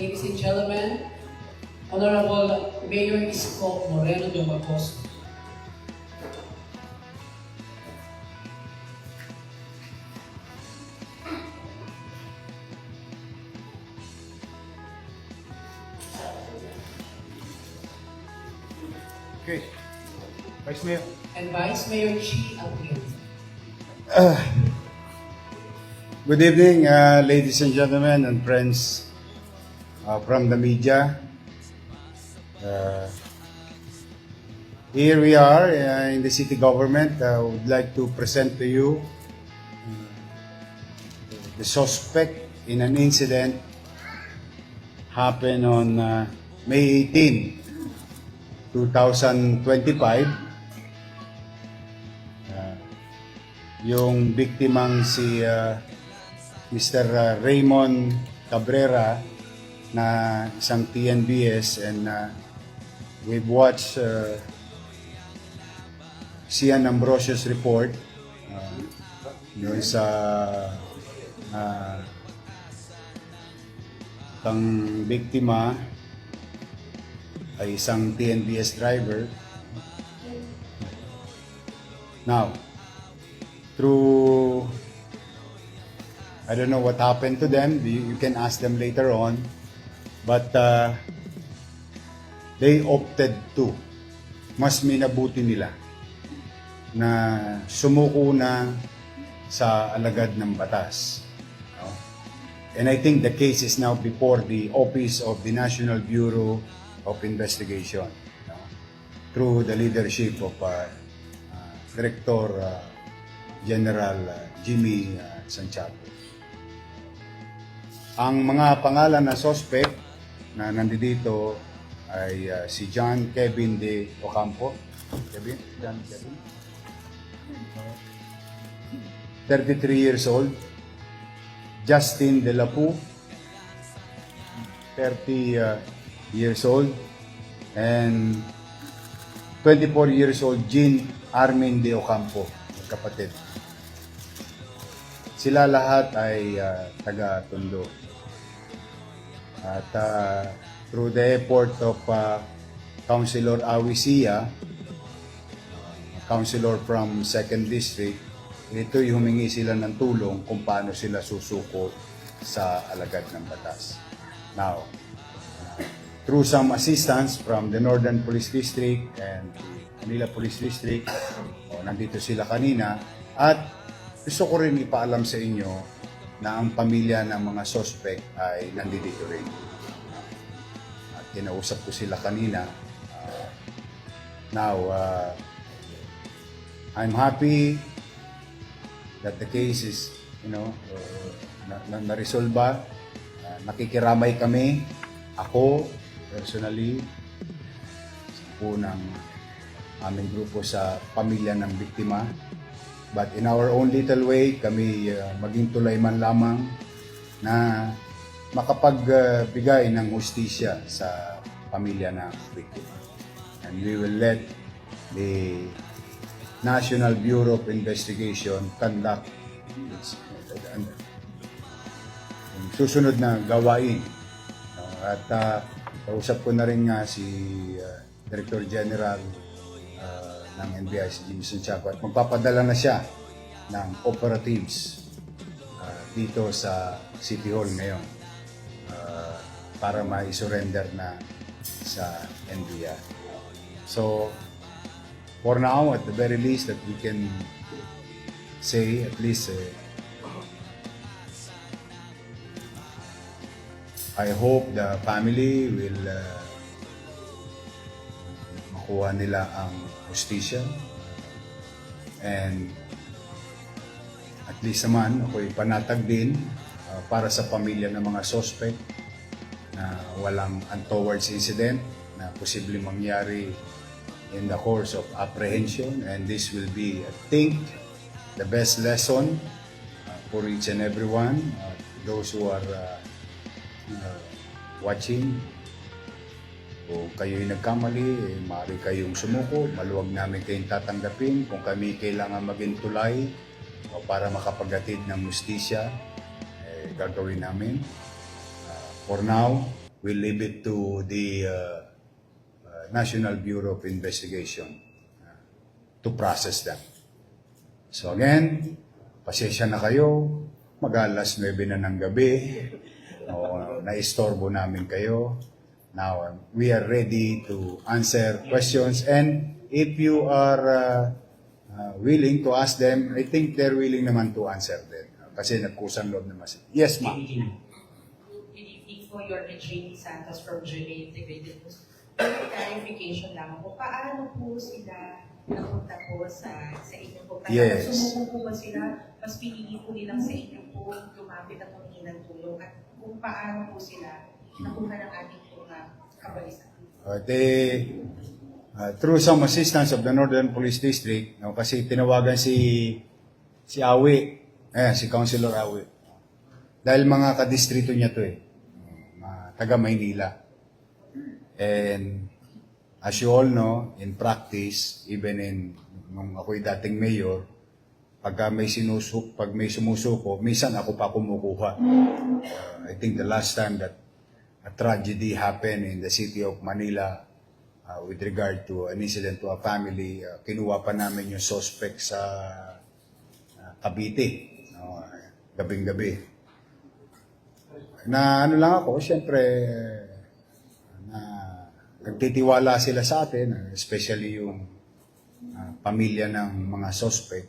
Ladies and gentlemen, Honorable Mayor Isko Moreno Domagos. Okay. Vice Mayor. and Vice Mayor Chi Alvin. Good evening, uh, ladies and gentlemen and friends uh, from the media. Uh, here we are uh, in the city government. I would like to present to you uh, the suspect in an incident happened on uh, May 18, 2025. Uh, yung biktimang si uh, Mr. uh, Raymond Cabrera na isang TNBS and uh, we've watched uh, Sian Ambrosius report uh, yun sa uh, ang biktima ay isang TNBS driver now through I don't know what happened to them. You can ask them later on. But uh, they opted to. Mas minabuti nila na sumuko na sa alagad ng batas. And I think the case is now before the Office of the National Bureau of Investigation. no? Through the leadership of uh, uh, Director uh, General uh, Jimmy uh, Santiago. Ang mga pangalan na suspect na nandito ay uh, si John Kevin de Ocampo. Kevin? John Kevin? 33 years old. Justin De La Poo, 30 uh, years old. And 24 years old Jean Armin De Ocampo, kapatid. Sila lahat ay uh, taga-Tondo. At uh, through the effort of uh, Councilor Awisia, uh, Councilor from 2nd District, ito'y humingi sila ng tulong kung paano sila susuko sa alagad ng batas. Now, through some assistance from the Northern Police District and Manila Police District, oh, nandito sila kanina, at gusto ko rin ipaalam sa inyo na ang pamilya ng mga suspect ay nandito rin. At kinausap ko sila kanina. Uh, now, uh, I'm happy that the case is, you know, uh, na, na, na-resolba. Uh, nakikiramay kami. Ako, personally, po ng aming grupo sa pamilya ng biktima. But in our own little way, kami uh, maging tulay man lamang na makapagbigay ng hustisya sa pamilya ng biktima. And we will let the National Bureau of Investigation conduct its, uh, yung susunod na gawain. Uh, at uh, kausap ko na rin nga si uh, Director General uh, ng NBI, si Jimmy Santiago, at magpapadala na siya ng operatives uh, dito sa City Hall ngayon uh, para ma-surrender na sa NBI. So, for now, at the very least, that we can say at least uh, I hope the family will uh, makuha nila ang hustisya and at least naman ako'y panatag din uh, para sa pamilya ng mga suspect na walang untowards incident na posibleng mangyari in the course of apprehension. And this will be I think the best lesson uh, for each and everyone uh, those who are uh, uh, watching kung kayo'y nagkamali, eh, maaari kayong sumuko, maluwag namin kayong tatanggapin. Kung kami kailangan maging tulay o para makapagatid ng mustisya, eh, gagawin namin. Uh, for now, we'll leave it to the uh, uh, National Bureau of Investigation uh, to process them. So again, pasensya na kayo. Mag-alas 9 na ng gabi. O, naistorbo namin kayo. Now, um, we are ready to answer questions. And if you are uh, uh, willing to ask them, I think they're willing naman to answer them. Kasi nagkusang loob naman sila. Yes, ma'am. Good evening po, your Jane Santos from GMA Integrated News. Clarification lang po, paano po sila napunta po sa, sa inyo po? Kaya Yes. sumuko po ba sila, mas pinili po nilang sa inyo po lumapit at humingi ng tulong at kung paano po sila nakuha ng ating po na kabalisan. Uh, they, uh, through some assistance of the Northern Police District, no, kasi tinawagan si si Awi, eh, si Councilor Awi. Dahil mga kadistrito niya to eh, mga taga Maynila. And as you all know, in practice, even in nung ako'y dating mayor, pagka may sinusuk, pag may sumusuko, minsan ako pa kumukuha. Uh, I think the last time that tragedy happened in the city of Manila uh, with regard to an incident to a family, uh, kinuha pa namin yung suspect sa uh, Cavite, no, gabing-gabi. Na ano lang ako, siyempre, na nagtitiwala sila sa atin, especially yung uh, pamilya ng mga suspect.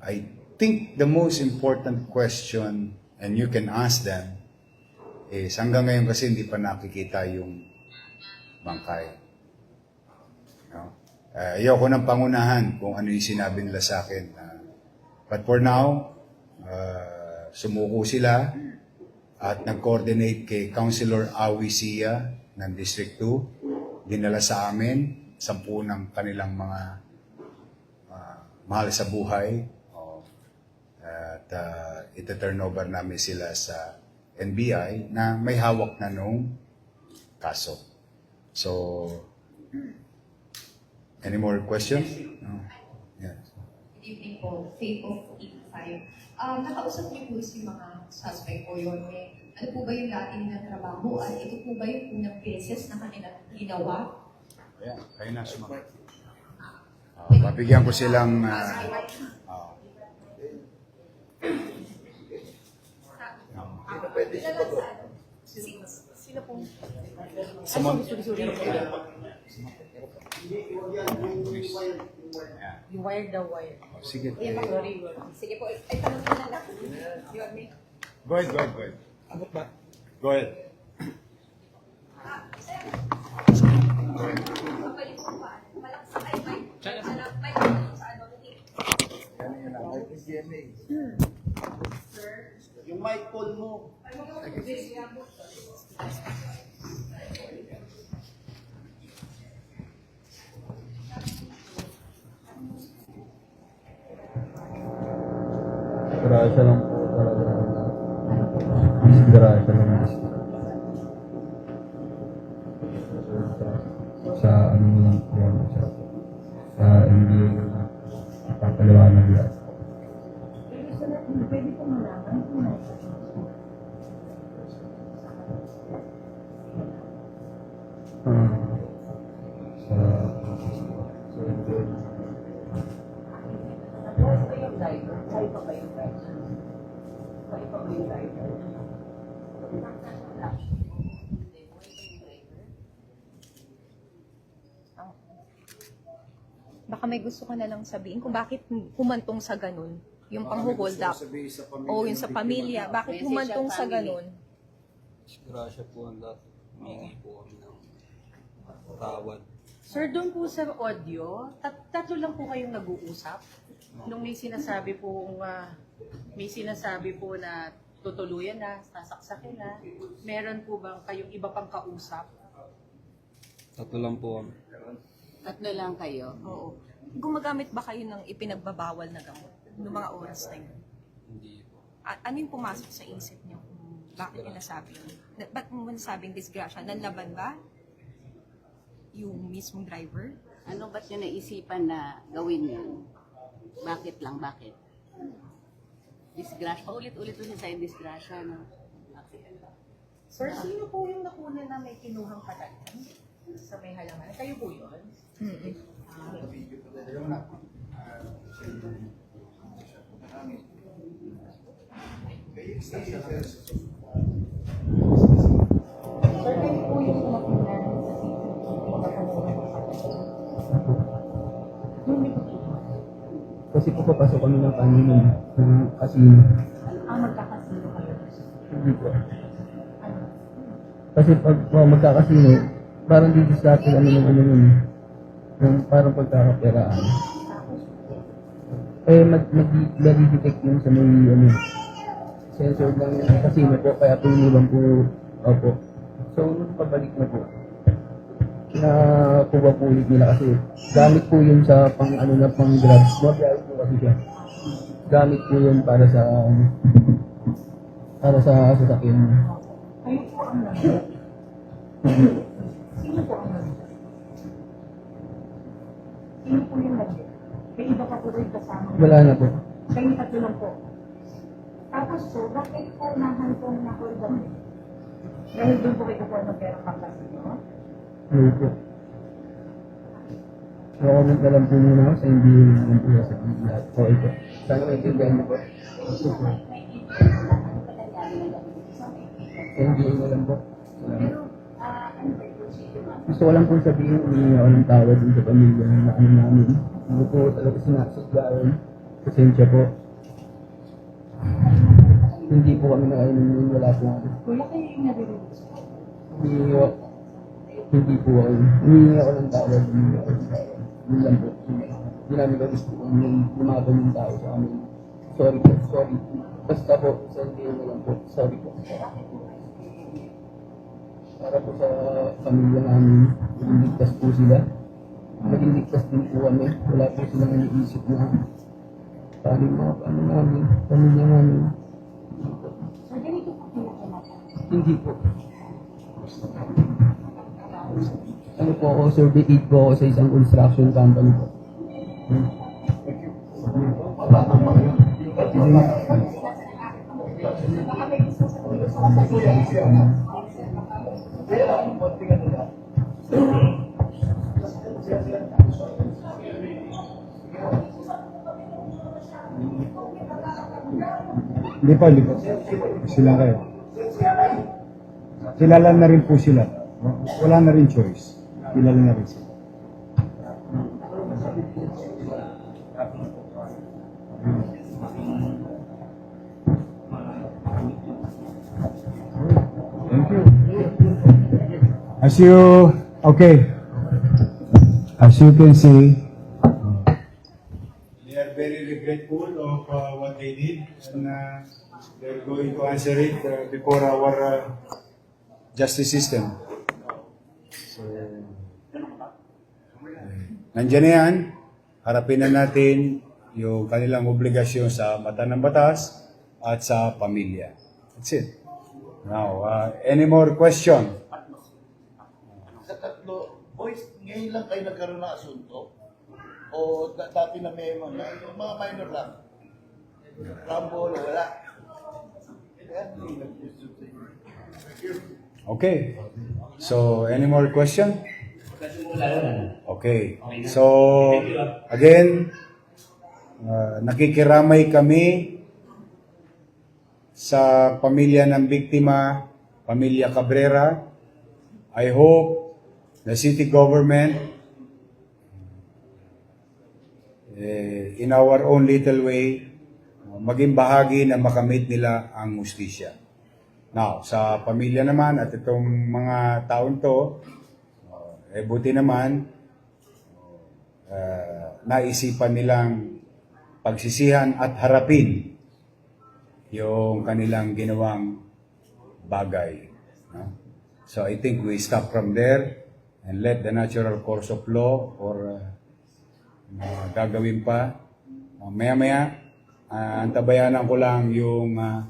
I think the most important question, and you can ask them, is hanggang ngayon kasi hindi pa nakikita yung bangkay. No? Uh, ayoko ng pangunahan kung ano yung sinabi nila sa akin. Uh, but for now, uh, sumuko sila at nag-coordinate kay Councilor Awi Sia ng District 2. Dinala sa amin, sampu ng kanilang mga uh, mahal sa buhay. Uh, ita-turn over namin sila sa NBI na may hawak na nung kaso. So, any more questions? No? Yes. Good evening po, Faith of 85. Um, nakausap niyo po si mga suspect po yun. May, ano po ba yung dati nilang trabaho? At ito po ba yung unang beses na kanilang ginawa? Ayan, kayo na sumagot. Uh, babigyan ko silang uh, uh, Sino po? Sumon. You wired the wire. Oh, sige. Sorry. Sige po, ay tanong ko na lang. Yun, may Go ahead, go ahead, go ahead. Go ahead. Kapalik Yung mic call mo. Grasya lang po talaga. Disgrasya lang. Sa ano lang po Ba yung driver? Ay pa ba yung pa yung driver? baka may gusto ka na lang sabihin kung bakit humantong sa ganun. Yung pang-hold up. O yung sa pamilya. Bakit humantong sa ganun? Disgrasya po ang lahat. Humingi po kami ng tawad. Sir, doon po sa audio, tat tatlo lang po kayong nag-uusap. Nung may sinasabi po, may sinasabi po na tutuluyan na, sasaksakin na, meron po bang kayong iba pang kausap? Tatlo lang po kami. Tatlo lang kayo? Oo. Gumagamit ba kayo ng ipinagbabawal na gamot noong mga oras na yun? Hindi po. A- ano yung pumasok sa isip niyo? kung Bakit nila sabi yun? Na- Ba't mo nasabing disgrasya? Nanlaban ba? Yung mismong driver? Ano ba't nyo naisipan na gawin yun? Bakit lang, bakit? disgrasya. Paulit-ulit siya sa disgrasya, no? Sir, sino po yung nakuna na may kinuhang patayan sa may halangan? Kayo po yun? Sir, Kasi po papasok kami ng kanina ng casino. Ah, magkakasino kayo. Hindi po. Kasi pag oh, magkakasino, parang dito sa atin ano ng ano yun. Yung parang pagkakaperaan. Eh, mag, mag, mag-detect yun sa may ano, sensor lang yung casino po, kaya po iniwan po, opo. So, nung pabalik na po, na ulit nila kasi gamit po yun sa pang ano na pang drugs. Mabiyahe siya. Gamit po yun para sa para sa sasakyan. Kayo po ang Sino po ang Sino po yung nag- May iba pa po rin kasama. Wala na po. Kayo tatlo lang po. Tapos po, bakit po nahantong na kami? Dahil doon po kayo po ng pera kaklase nyo? Ano po. Nakamit na lang po muna ako sa hindi naman po sa lahat po ito. Sana maintindihan niyo po. Sa hindi na lang po. Salamat. Gusto ko lang po sabihin, humingi ako ng tawad sa pamilya na ano namin. Hindi po talaga sinasadya yun. Pasensya po. Hindi po kami nakainom yun, wala po ako. Kuya, kayo yung nare-release po. Humingi ako. Hindi po ako. Humingi ako ng tawad. Humingi ako ng tawad. Yun po. Hindi namin ka gusto kung yung yung tao sa amin. Sorry po. Sorry. Basta po. Sorry na lang po. Sorry po. Para po sa pamilya namin. Maging ligtas po sila. Maging ligtas din po kami. Wala po silang iniisip na paano mga ano namin. Pamilya namin. Ganito po. Hindi po. Ano po ako, survey po ako sa isang construction company po. Hmm. Hindi po, hindi po. Sila kayo. Kilala na rin po sila. Wala na rin choice. Kilala na rin sila. Thank you. As you, okay. As you can see, They are very regretful of uh, what they did and uh, they're going to answer it uh, before our uh, justice system. Nandiyan na yan. Harapin na natin yung kanilang obligasyon sa mata ng batas at sa pamilya. That's it. Now, uh, any more question? Sa tatlo, boys, ngayon lang kayo nagkaroon ng asunto? O da- dati na may mga, mga minor lang? Rumble, wala? Okay. So, any more question? Okay. So, again, uh, nakikiramay kami sa pamilya ng biktima, pamilya Cabrera. I hope the city government, eh, in our own little way, maging bahagi na makamit nila ang mustisya. Now, sa pamilya naman at itong mga taon to, eh buti naman, uh, naisipan nilang pagsisihan at harapin yung kanilang ginawang bagay. No? So I think we stop from there and let the natural course of law or uh, gagawin pa. Uh, maya-maya, uh, antabayanan ko lang yung uh,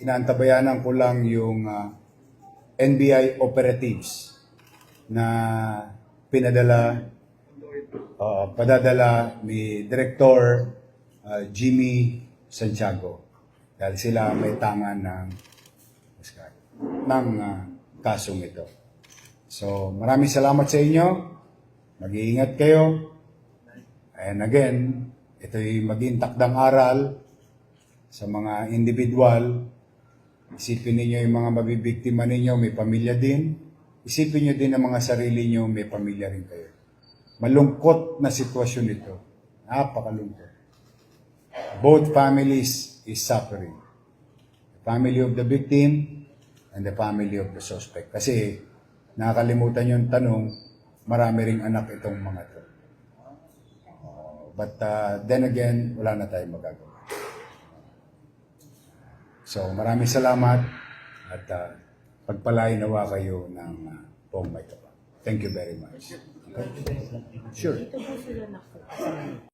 inaantabayanan ko lang yung uh, NBI operatives na pinadala uh, padadala ni Director uh, Jimmy Santiago dahil sila may tangan ng ng ah, kasong ito. So, maraming salamat sa inyo. Mag-iingat kayo. And again, ito'y maging takdang aral sa mga individual. Isipin ninyo yung mga mabibiktima ninyo, may pamilya din. Isipin nyo din ang mga sarili nyo, may pamilya rin kayo. Malungkot na sitwasyon ito. Napakalungkot. Both families is suffering. The family of the victim and the family of the suspect. Kasi nakakalimutan yung tanong, marami ring anak itong mga to. But uh, then again, wala na tayong magagawa. So maraming salamat at uh, pagpalain nawa kayo ng uh, buong may kapal. Thank you very much. Okay? Sure. Dito po sila nakapasama.